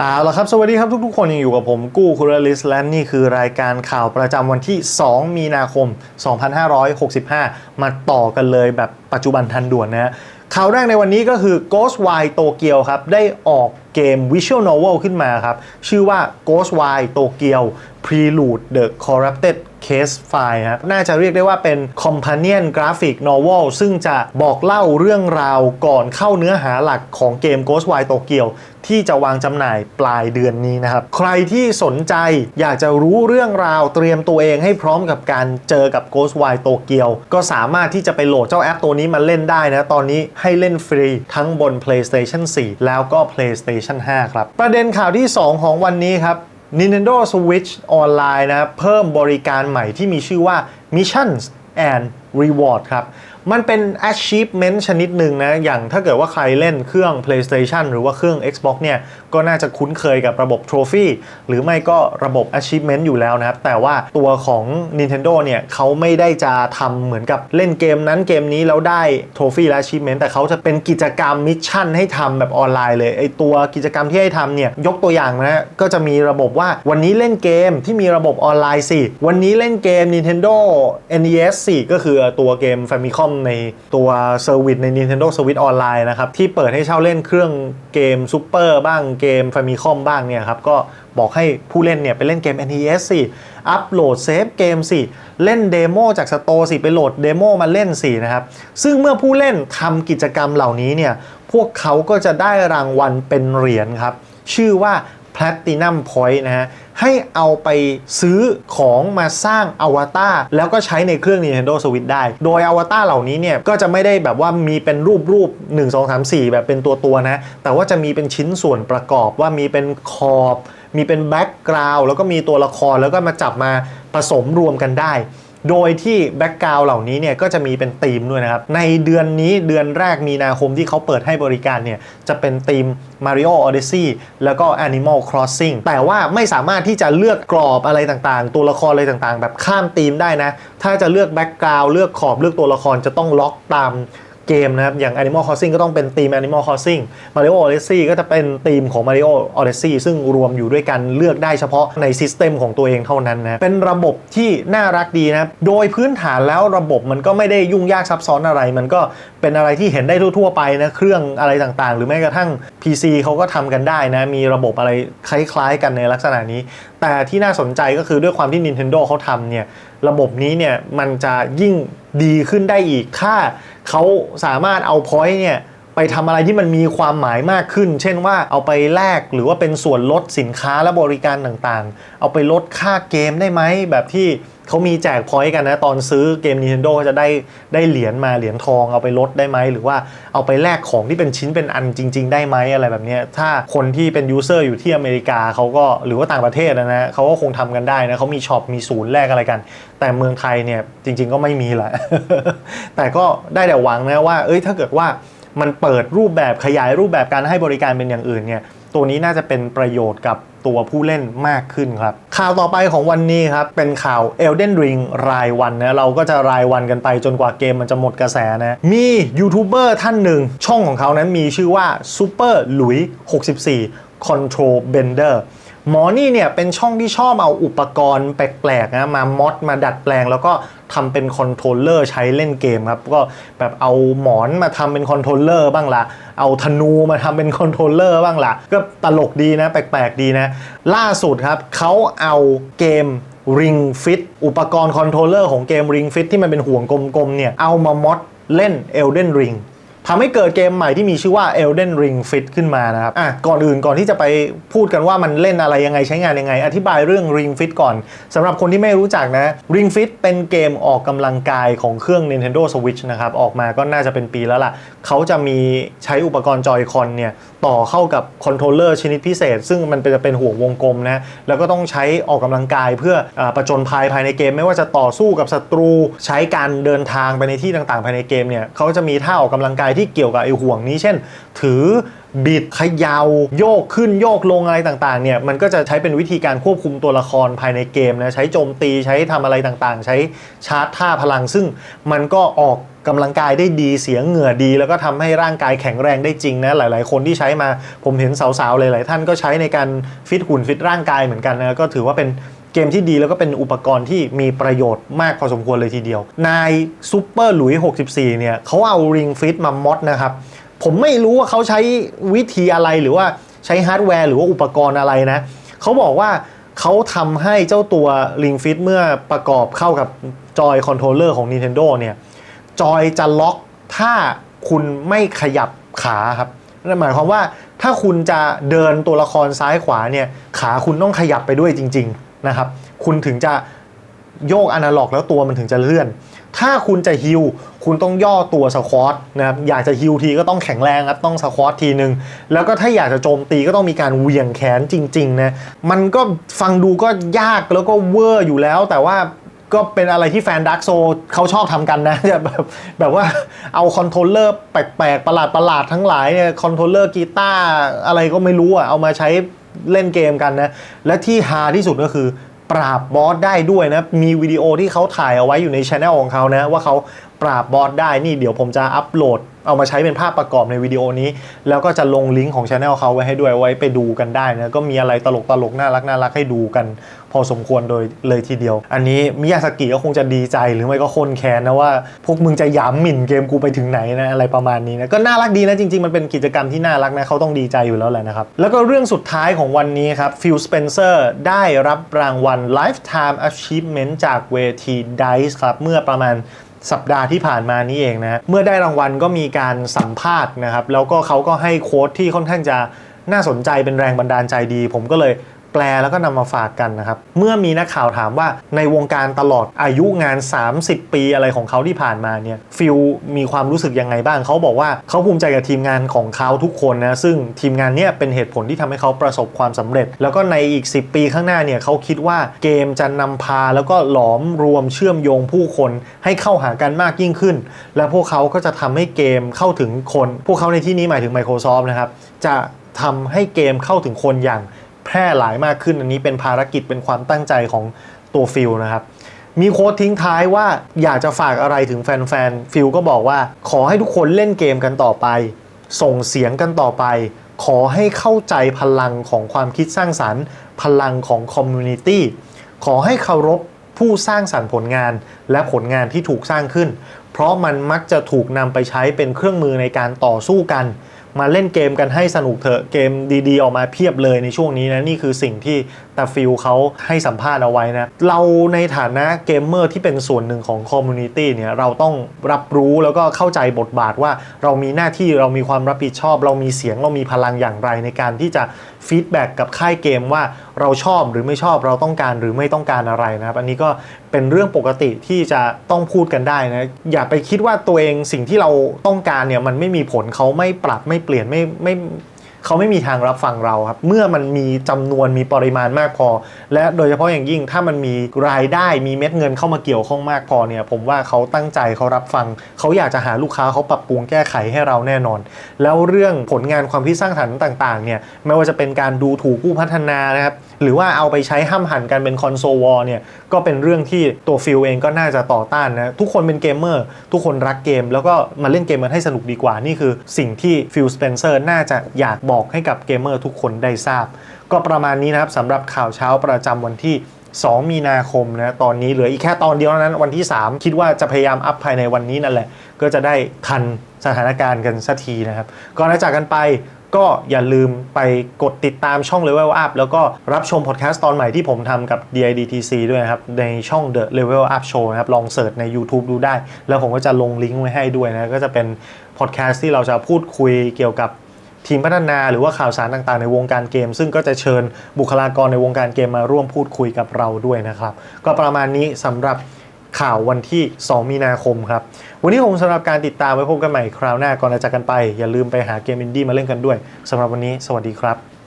เอาละครับ สวัสดีครับทุกๆคนยังอยู่กับผมกู้คุรลิส และนี่คือรายการข่าวประจำวันที่ 2 มีนาคม 2565 มาต่อกันเลยแบบปัจจุบันทันด่วนนะฮะข่าวแรกในวันนี้ก็คือ Ghostwire Tokyo ครับ ได้ออก เกม Visual Novel ขึ้นมาครับ ชื่อว่า Ghostwire Tokyo Prelude the Corrupted Case File ครับน่าจะเรียกได้ว่าเป็น Companion Graphic Novel ซึ่งจะบอกเล่าเรื่องราวก่อนเข้าเนื้อหาหลักของเกม Ghostwire Tokyo ที่จะวางจำหน่ายปลายเดือนนี้นะครับ ใครที่สนใจอยากจะรู้เรื่องราวเตรียมตัวเองให้พร้อมกับการเจอกับ Ghostwire Tokyo ก็สามารถที่จะไปโหลดเจ้าแอปตัวนี้มาเล่นได้นะ ตอนนี้ให้เล่นฟรีทั้งบน PlayStation 4 แล้วก็ PlayStation 5 ครับ ประเด็นข่าวที่ 2 ของวันนี้ครับ Nintendo Switch Online นะเพิ่มบริการใหม่ที่มีชื่อว่า Missions and Reward ครับ มันเป็น achievement ชนิดหนึ่งนะ อย่างถ้าเกิดว่าใครเล่นเครื่อง PlayStation หรือว่าเครื่อง Xbox เนี่ย ก็น่าจะคุ้นเคยกับระบบ Trophy หรือไม่ก็ระบบ achievement อยู่แล้วนะครับ แต่ว่าตัวของ Nintendo เนี่ยเขาไม่ได้จะทำเหมือนกับเล่นเกมนั้นเกมนี้แล้วได้ Trophy และ achievement แต่เขาจะเป็นกิจกรรมมิชชั่นให้ทำแบบออนไลน์เลยไอตัวกิจกรรมที่ให้ทำเนี่ยยกตัวอย่างนะก็จะมีระบบว่าวันนี้เล่นเกมที่มีระบบออนไลน์สิวันนี้เล่นเกม Nintendo NES สิก็คือตัวเกม Famicom ในตัวเซอร์วิสใน Nintendo Switch ออนไลน์นะครับ ที่เปิดให้เช่าเล่นเครื่องเกมซูเปอร์บ้างเกม Famicom บ้างเนี่ยครับ ก็บอกให้ผู้เล่นเนี่ยไปเล่นเกม NES สิ อัปโหลดเซฟเกมสิ เล่นเดโมจากสโตร์สิ ไปโหลดเดโมมาเล่นสินะครับ ซึ่งเมื่อผู้เล่นทำกิจกรรมเหล่านี้เนี่ย พวกเขาก็จะได้รางวัลเป็นเหรียญครับ ชื่อว่า Platinum Point นะฮะให้เอาไปซื้อของมาสร้างอวตารแล้วก็ใช้ในเครื่อง Nintendo Switch ได้ โดยอวตารเหล่านี้เนี่ยก็จะไม่ได้แบบว่ามีเป็นรูปรูป 1 2 3 4 แบบเป็นตัวตัวๆนะ แต่ว่าจะมีเป็นชิ้นส่วนประกอบว่ามีเป็นขอบ มีเป็นแบ็กกราวด์แล้วก็มีตัวละครแล้วก็มาจับมาผสมรวมกันได้ โดยที่แบ็กกราวด์เหล่านี้เนี่ยก็จะมีเป็นธีมด้วยนะครับ ในเดือนนี้เดือนแรกมีนาคมที่เขาเปิดให้บริการเนี่ยจะเป็นธีม Mario Odyssey แล้วก็ Animal Crossing แต่ว่าไม่สามารถที่จะเลือกกรอบอะไรต่างๆ ตัวละครอะไรต่างๆ แบบข้ามธีมได้นะ ถ้าจะเลือกแบ็กกราวด์เลือกขอบเลือกตัวละครจะต้องล็อกตาม เกมนะครับ อย่าง Animal Crossing ก็ต้องเป็นธีม Animal Crossing Mario Odyssey ก็จะเป็นธีมของ Mario Odyssey ซึ่งรวมอยู่ด้วยกันเลือกได้เฉพาะในซิสเต็มของตัวเองเท่านั้นนะ เป็นระบบที่น่ารักดีนะ โดยพื้นฐานแล้วระบบมันก็ไม่ได้ยุ่งยากซับซ้อนอะไร มันก็เป็นอะไรที่เห็นได้ทั่วๆไปนะ เครื่องอะไรต่างๆ หรือแม้กระทั่ง PC เขาก็ทำกันได้นะ มีระบบอะไรคล้ายๆ กันในลักษณะนี้ แต่ที่น่าสนใจก็คือด้วยความที่ Nintendo เขาทำเนี่ย ระบบนี้เนี่ยมันจะยิ่งดีขึ้นได้อีก ถ้าเขาสามารถเอาพอยต์เนี่ย ไปทำอะไรที่มันมีความหมายมากขึ้น เช่นว่าเอาไปแลกหรือว่าเป็นส่วนลดสินค้าและบริการต่างๆ เอาไปลดค่าเกมได้ไหมแบบที่เขามีแจกพอยต์กันนะ ตอนซื้อเกม Nintendo ก็จะได้ได้เหรียญมาเหรียญทองเอาไปลดได้ไหม หรือว่าเอาไปแลกของที่เป็นชิ้นเป็นอันจริง ๆ ได้ไหมอะไรแบบนี้ ถ้าคนที่เป็นยูเซอร์อยู่ที่อเมริกาเขาก็หรือว่าต่างประเทศนะนะเขาก็คงทำกันได้นะเขามีช็อปมีศูนย์แลกอะไรกัน แต่เมืองไทยเนี่ยจริง ๆ ก็ไม่มีแหละแต่ก็ได้แต่หวังนะว่า เอ้ยถ้าเกิดว่า มันเปิดรูปแบบขยายรูปแบบการให้บริการเป็นอย่างอื่นเนี่ยตัวนี้น่าจะเป็นประโยชน์กับตัวผู้เล่นมากขึ้นครับ ข่าวต่อไปของวันนี้ครับ เป็นข่าว Elden Ring รายวันนะ เราก็จะรายวันกันไปจนกว่าเกมมันจะหมดกระแสนะ มียูทูบเบอร์ท่านหนึ่ง ช่องของเขานั้นมีชื่อว่า Super หลุย64 Control Bender หมอนี่เนี่ยเป็นช่องที่ชอบเอาอุปกรณ์แปลกๆนะมามอดมาดัดแปลง แล้วก็ทำเป็นคอนโทรลเลอร์ใช้เล่นเกมครับก็แบบเอาหมอนมาทำเป็นคอนโทรลเลอร์บ้างละเอาธนูมาทำเป็นคอนโทรลเลอร์บ้างละก็ตลกดีนะแปลกๆดีนะ ล่าสุดครับเขาเอาเกม Ring Fit อุปกรณ์คอนโทรลเลอร์ของเกม Ring Fit ที่มันเป็นห่วงกลมๆเนี่ยเอามามอดเล่น Elden Ring ทำให้เกิดเกมใหม่ที่มีชื่อว่า Elden Ring Fit ขึ้นมานะครับอะก่อนอื่นก่อนที่จะไปพูดกันว่ามันเล่นอะไรยังไงใช้งานยังไง อธิบายเรื่อง Ring Fit ก่อนสำหรับคนที่ไม่รู้จักนะ Ring Fit เป็นเกมออกกำลังกายของเครื่อง Nintendo Switch นะครับ ออกมาก็น่าจะเป็นปีแล้วล่ะ เขาจะมีใช้อุปกรณ์จอยคอนเนี่ย ต่อเข้ากับคอนโทรลเลอร์ชนิดพิเศษ ซึ่งมันเป็นจะเป็นห่วงวงกลมนะ แล้วก็ต้องใช้ออกกำลังกายเพื่ออาประจนภัยภายในเกม ไม่ว่าจะต่อสู้กับศัตรู ใช้การเดินทางไปในที่ต่างๆ ภายในเกมเนี่ยเขาจะมีท่าออกกำลังกายายที่เกี่ยวกับไอ้ห่วงนี้ เช่น ถือบิดเขยาวโยกขึ้นโยกลงอะไรต่างๆเนี่ยมันก็จะใช้เป็นวิธีการควบคุมตัวละครภายในเกมนะใช้โจมตีใช้ทำอะไรต่างๆ ใช้ชาร์จท่าพลัง ซึ่งมันก็ออกกำลังกายได้ดีเสียงเหงื่อดี แล้วก็ทำให้ร่างกายแข็งแรงได้จริงนะหลาย ๆ คนที่ใช้มาผมเห็นสาวๆหลายๆท่านก็ใช้ในการฟิตหุ่นฟิตร่างกายเหมือนกันนะก็ถือว่าเป็น กมที่ดีแล้วก็เป็นอุปกรณ์ที่มีประโยชน์มากพอสมควรเลยทีเดียว นายซูเปอร์หลุย64 เนี่ยเขาเอา Ring Fit มามอดนะครับ ผมไม่รู้ว่าเขาใช้วิธีอะไรหรือว่าใช้ฮาร์ดแวร์หรือว่าอุปกรณ์อะไรนะเขาบอกว่าเขาทำให้เจ้าตัว Ring Fit เมื่อประกอบเข้ากับจอยคอนโทรลเลอร์ของ Nintendo เนี่ยจอยจะล็อกถ้าคุณไม่ขยับขาครับนั่นหมายความว่าถ้าคุณจะเดินตัวละครซ้ายขวาเนี่ยขาคุณต้องขยับไปด้วยจริง ๆ นะครับ คุณถึงจะโยกอนาล็อกแล้วตัวมันถึงจะเลื่อน ถ้าคุณจะฮิลคุณต้องย่อตัวสควอตนะครับ อยากจะฮิลทีก็ต้องแข็งแรงครับต้องสควอตทีนึง แล้วก็ถ้าอยากจะโจมตีก็ต้องมีการเหวี่ยงแขนจริงๆนะ มันก็ฟังดูก็ยากแล้วก็เวอร์อยู่แล้ว แต่ว่าก็เป็นอะไรที่แฟนดักโซเขาชอบทำกันนะแบบแบบว่าเอาคอนโทรลเลอร์แปลกๆ ประหลาดประหลาดๆทั้งหลายเนี่ยคอนโทรลเลอร์กีตาร์อะไรก็ไม่รู้อะเอามาใช้ เล่นเกมกันนะ และที่ฮาที่สุดก็คือ ปราบบอสได้ด้วยนะ มีวิดีโอที่เขาถ่ายเอาไว้อยู่ในช anel ของเขานะ ว่าเขาปราบบอสได้นี่เดี๋ยวผมจะอัปโหลด เอามาใช้เป็นภาพประกอบในวิดีโอนี้ แล้วก็จะลงลิงก์ของช anel เขาไว้ให้ด้วยไว้ไปดูกันได้นะก็มีอะไรตลกตลกน่ารักน่ารักให้ดูกัน พอสมควรโดยเลยทีเดียว อันนี้มิยาสกิก็คงจะดีใจหรือไม่ก็คนแค้นนะว่า พวกมึงจะยามหมิ่นเกมกูไปถึงไหนนะอะไรประมาณนี้นะก็น่ารักดีนะจริง ๆ มันเป็นกิจกรรมที่น่ารักนะเขาต้องดีใจอยู่แล้วแหละนะครับแล้วก็เรื่องสุดท้ายของวันนี้ครับฟิลสเปนเซอร์ได้รับรางวัล Lifetime Achievement จากเวที DICE ครับเมื่อประมาณ สัปดาห์ที่ผ่านมานี้เองนะฮะเมื่อได้รางวัลก็มีการสัมภาษณ์นะครับ แล้วก็เขาก็ให้โค้ดที่ค่อนข้างจะน่าสนใจเป็นแรงบันดาลใจดี ผมก็เลย แปลแล้วก็นำมาฝากกันนะครับ เมื่อมีนักข่าวถามว่าในวงการตลอดอายุงาน 30 ปีอะไรของเขาที่ผ่านมาเนี่ยฟิลมีความรู้สึกยังไงบ้าง เขาบอกว่าเขาภูมิใจกับทีมงานของเขาทุกคนนะซึ่งทีมงานเนี้ยเป็นเหตุผลที่ทำให้เขาประสบความสำเร็จ แล้วก็ในอีก 10 ปีข้างหน้าเนี่ยเขาคิดว่าเกมจะนำพาแล้วก็หลอมรวมเชื่อมโยงผู้คนให้เข้าหากันมากยิ่งขึ้น และพวกเขาก็จะทำให้เกมเข้าถึงคน พวกเขาในที่นี้หมายถึง Microsoft นะครับจะทำให้เกมเข้าถึงคนอย่าง แพร่หลายมากขึ้นอันนี้เป็นภารกิจเป็นความตั้งใจของตัวฟิลนะครับมีโค้ดทิ้งท้ายว่าอยากจะฝากอะไรถึงแฟนๆ ฟิลก็บอกว่าขอให้ทุกคนเล่นเกมกันต่อไป ส่งเสียงกันต่อไป ขอให้เข้าใจพลังของความคิดสร้างสรรค์ พลังของคอมมูนิตี้ขอให้เคารพผู้สร้างสรรค์ผลงาน และผลงานที่ถูกสร้างขึ้น เพราะมันมักจะถูกนำไปใช้เป็นเครื่องมือในการต่อสู้กัน มาเล่นเกมกันให้สนุกเถอะเกมดีๆ ออกมาเพียบเลยในช่วงนี้นะนี่คือสิ่งที่ แตาฟิลเขาให้สัมภาษณ์เอาไว้นะ เราในฐานะเกมเมอร์ที่เป็นส่วนหนึ่งของคอมมูนิตี้เนี่ยเราต้องรับรู้แล้วก็เข้าใจบทบาทว่าเรามีหน้าที่เรามีความรับผิดชอบ เรามีเสียงเรามีพลังอย่างไรในการที่จะฟีดแบ็กกับค่ายเกมว่าเราชอบหรือไม่ชอบเราต้องการหรือไม่ต้องการอะไรนะครับ อันนี้ก็เป็นเรื่องปกติที่จะต้องพูดกันได้นะ อย่าไปคิดว่าตัวเองสิ่งที่เราต้องการเนี่ยมันไม่มีผลเขาไม่ปรับไม่เปลี่ยนไม่ไม่ เขาไม่มีทางรับฟังเราครับ เมื่อมันมีจำนวนมีปริมาณมากพอ และโดยเฉพาะอย่างยิ่งถ้ามันมีรายได้มีเม็ดเงินเข้ามาเกี่ยวข้องมากพอเนี่ยผมว่าเขาตั้งใจเขารับฟัง เขาอยากจะหาลูกค้าเขาปรับปรุงแก้ไขให้เราแน่นอน แล้วเรื่องผลงานความคิดสร้างสรรค์ต่างๆเนี่ยไม่ว่าจะเป็นการดูถูกผู้พัฒนานะครับหรือว่าเอาไปใช้ห้ามหันกันเป็นคอนโซลวอลเนี่ยก็เป็นเรื่องที่ตัวฟิลเองก็น่าจะต่อต้านนะทุกคนเป็นเกมเมอร์ทุกคนรักเกม แล้วก็มาเล่นเกมมันให้สนุกดีกว่านี่คือสิ่งที่ฟิลสเปนเซอร์น่าจะอยากบอกให้กับเกมเมอร์ทุกคนได้ทราบ ก็ประมาณนี้นะครับสำหรับข่าวเช้าประจำวันที่ 2 มีนาคมนะตอนนี้เหลืออีกแค่ตอนเดียวเท่านั้นวันที่ 3 คิดว่าจะพยายามอัพภายในวันนี้นั่นแหละ ก็จะได้ทันสถานการณ์กันสักทีนะครับก่อนจะจากกันไปก็อย่าลืมไปกดติดตามช่อง Level Up แล้วก็รับชมพอดแคสต์ตอนใหม่ที่ผมทำกับ DIDTC ด้วยนะครับ ในช่อง The Level Up Show นะครับ ลองเสิร์ชใน YouTube ดูได้ แล้วผมก็จะลงลิงก์ไว้ให้ด้วยนะ ก็จะเป็นพอดแคสต์ที่เราจะพูดคุยเกี่ยวกับ ทีมพัฒนาหรือว่าข่าวสารต่างๆ ในวงการเกม ซึ่งก็จะเชิญบุคลากรในวงการเกมมาร่วมพูดคุยกับเราด้วยนะครับ ก็ประมาณนี้สำหรับข่าววันที่ 2 มีนาคมครับ วันนี้ผมสำหรับการติดตามไว้พบกันใหม่คราวหน้าก่อนจะจากกันไป อย่าลืมไปหาเกมอินดี้มาเล่นกันด้วยสำหรับวันนี้ สวัสดีครับ